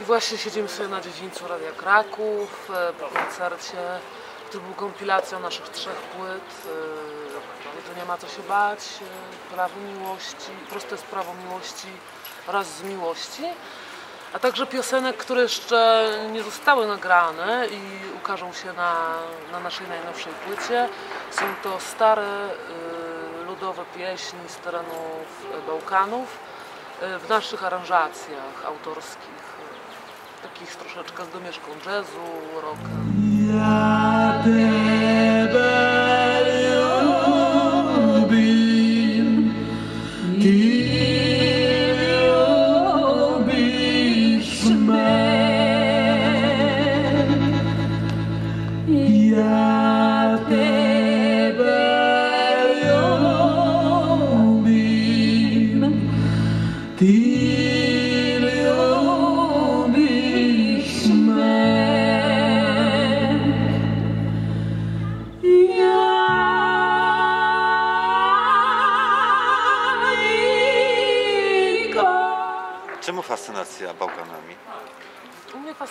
I właśnie siedzimy sobie na dziedzińcu Radia Kraków e, po koncercie, który był kompilacją naszych trzech płyt. e, To nie ma co się bać, e, prawo miłości, proste jest prawo miłości oraz z miłości. A także piosenek, które jeszcze nie zostały nagrane i ukażą się na, na naszej najnowszej płycie. Są to stare ludowe pieśni z terenów Bałkanów w naszych aranżacjach autorskich, takich troszeczkę z domieszką jazzu, rocka. Ja Ciebie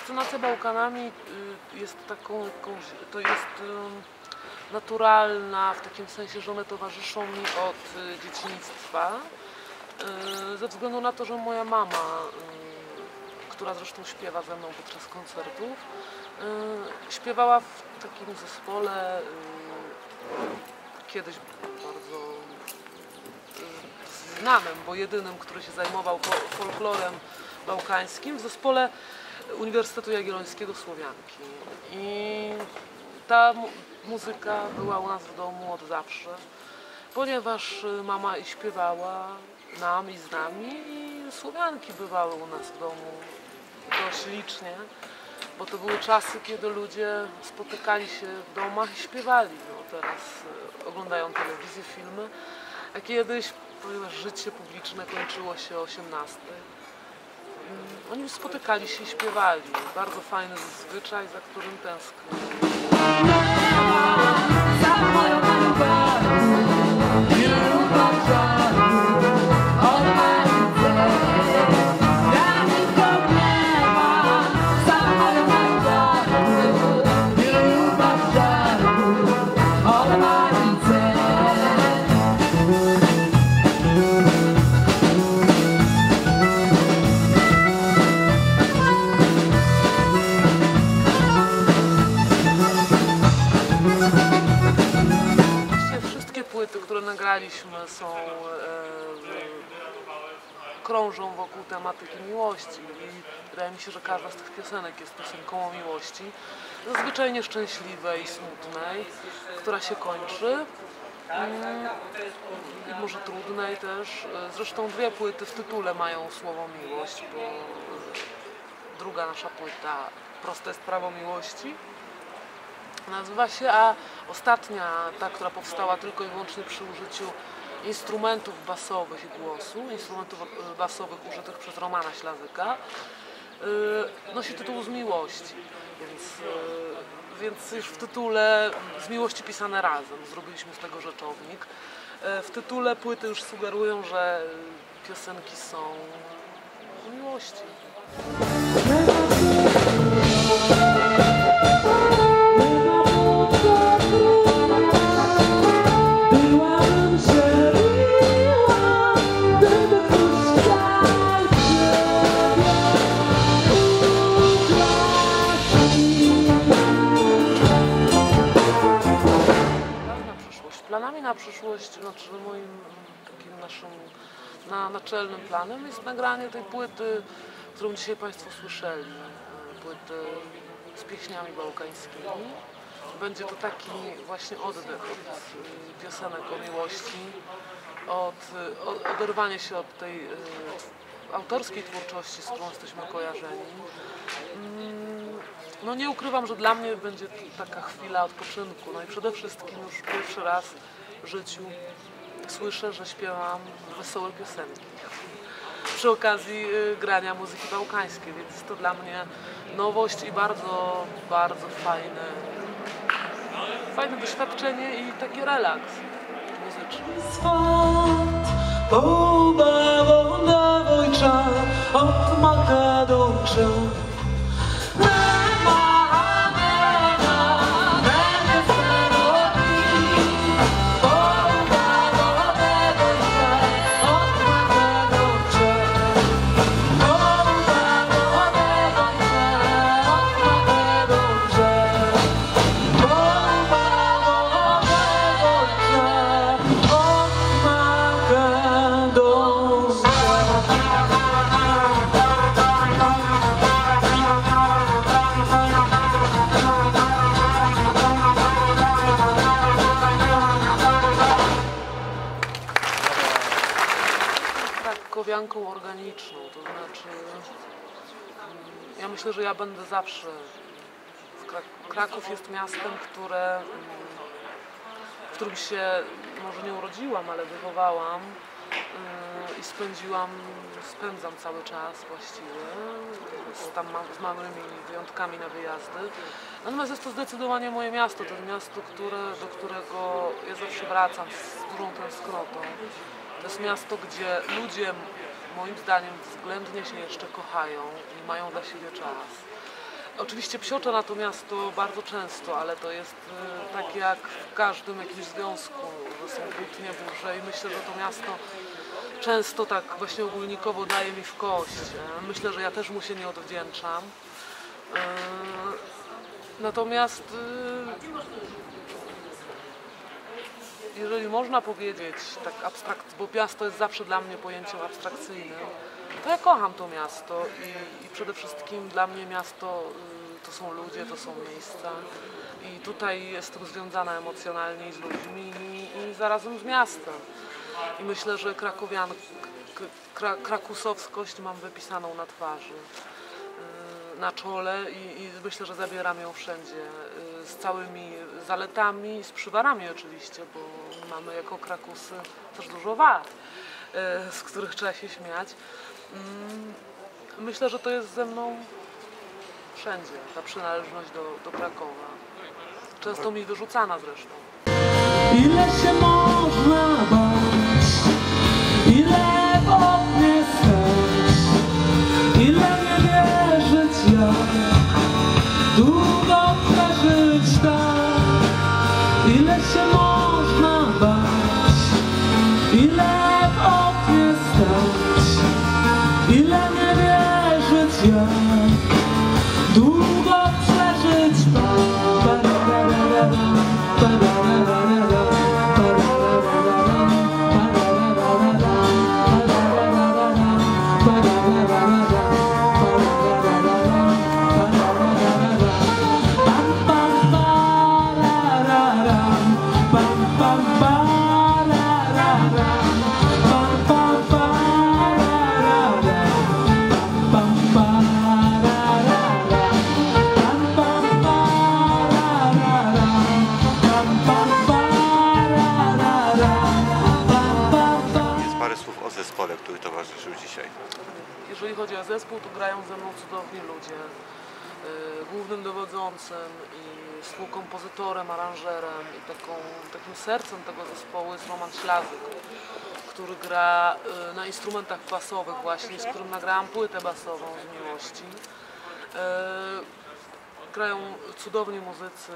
fascynacja Bałkanami y, jest taką to jest ym, naturalna w takim sensie, że one towarzyszą mi od y, dzieciństwa. Y, Ze względu na to, że moja mama, y, która zresztą śpiewa ze mną podczas koncertów, y, śpiewała w takim zespole y, kiedyś bardzo y, znanym, bo jedynym, który się zajmował fo- folklorem bałkańskim w zespole Uniwersytetu Jagiellońskiego Słowianki. I ta mu- muzyka była u nas w domu od zawsze, ponieważ y, mama i śpiewała nam i z nami i Słowianki bywały u nas w domu dość licznie, bo to były czasy, kiedy ludzie spotykali się w domach i śpiewali. No, teraz y, oglądają telewizję, filmy, a kiedyś, ponieważ życie publiczne kończyło się o 18, oni spotykali się i śpiewali. Bardzo fajny zwyczaj, za którym tęsknię. Właściwie krążą wokół tematyki miłości i wydaje mi się, że każda z tych piosenek jest piosenką o miłości, zazwyczaj nieszczęśliwej smutnej, która się kończy. Mm, I może trudnej też. Zresztą dwie płyty w tytule mają słowo miłość, bo druga nasza płyta Proste jest prawo miłości nazywa się, a ostatnia, ta, która powstała tylko i wyłącznie przy użyciu instrumentów basowych i głosu, instrumentów e, basowych użytych przez Romana Ślazyka, y, nosi tytuł Z miłości, więc, y, więc już w tytule Z miłości pisane razem, zrobiliśmy z tego rzeczownik. E, W tytule płyty już sugerują, że piosenki są o miłości. Naszym na, naczelnym planem jest nagranie tej płyty, którą dzisiaj Państwo słyszeli. e, Płyty z pieśniami bałkańskimi. Będzie to taki właśnie oddech od y, piosenek o miłości, od, y, od się od tej autorskiej twórczości, z którą jesteśmy kojarzeni. Mm, No nie ukrywam, że dla mnie będzie taka chwila odpoczynku. No i przede wszystkim już pierwszy raz w życiu słyszę, że śpiewam wesołe piosenki. Przy okazji y, grania muzyki bałkańskiej, więc jest to dla mnie nowość i bardzo, bardzo fajne, fajne doświadczenie i taki relaks muzyczny. swat, obawą dawoj Doncza, od Makadoncza. Krakowianką organiczną, to znaczy mm, ja myślę, że ja będę zawsze Kraków jest miastem, które mm, w którym się może nie urodziłam, ale wychowałam yy, i spędziłam, spędzam cały czas właściwie z, tam z małymi wyjątkami na wyjazdy. Natomiast jest to zdecydowanie moje miasto, to jest miasto, które, do którego ja zawsze wracam z dużą tęsknotą. To jest miasto, gdzie ludzie moim zdaniem względnie się jeszcze kochają i mają dla siebie czas. Oczywiście psioczę na to miasto bardzo często, ale to jest y, tak jak w każdym jakimś związku, że są kłótnie, burze i myślę, że to miasto często tak właśnie ogólnikowo daje mi w kość. Myślę, że ja też mu się nie odwdzięczam. E, Natomiast y, jeżeli można powiedzieć tak abstrakt, bo miasto jest zawsze dla mnie pojęciem abstrakcyjnym, to ja kocham to miasto i, i przede wszystkim dla mnie miasto y, to są ludzie, to są miejsca i tutaj jestem związana emocjonalnie z ludźmi i, i zarazem z miastem. I myślę, że krakowian, krakusowskość mam wypisaną na twarzy na czole i, i myślę, że zabieram ją wszędzie y, z całymi zaletami, z przywarami oczywiście, bo mamy jako Krakusy też dużo wad, y, z których trzeba się śmiać. Mm, Myślę, że to jest ze mną wszędzie, ta przynależność do, do Krakowa. Często mi wyrzucana zresztą. Ile się można bać, ile się można Głównym dowodzącym i współkompozytorem, aranżerem i taką, takim sercem tego zespołu jest Roman Ślazyk, który gra yy, na instrumentach basowych właśnie, z którym nagrałam płytę basową z miłości. Yy, Grają cudowni muzycy,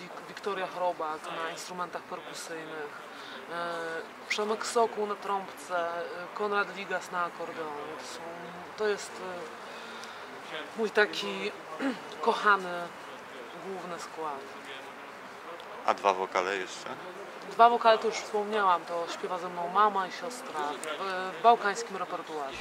Wik- Wiktoria Chrobak na instrumentach perkusyjnych, e, Przemek Sokół na trąbce, Konrad Ligas na akordeonie. To, są, to jest mój taki kochany główny skład. A dwa wokale jeszcze? Dwa wokale to już wspomniałam, to śpiewa ze mną mama i siostra w, w bałkańskim repertuarze.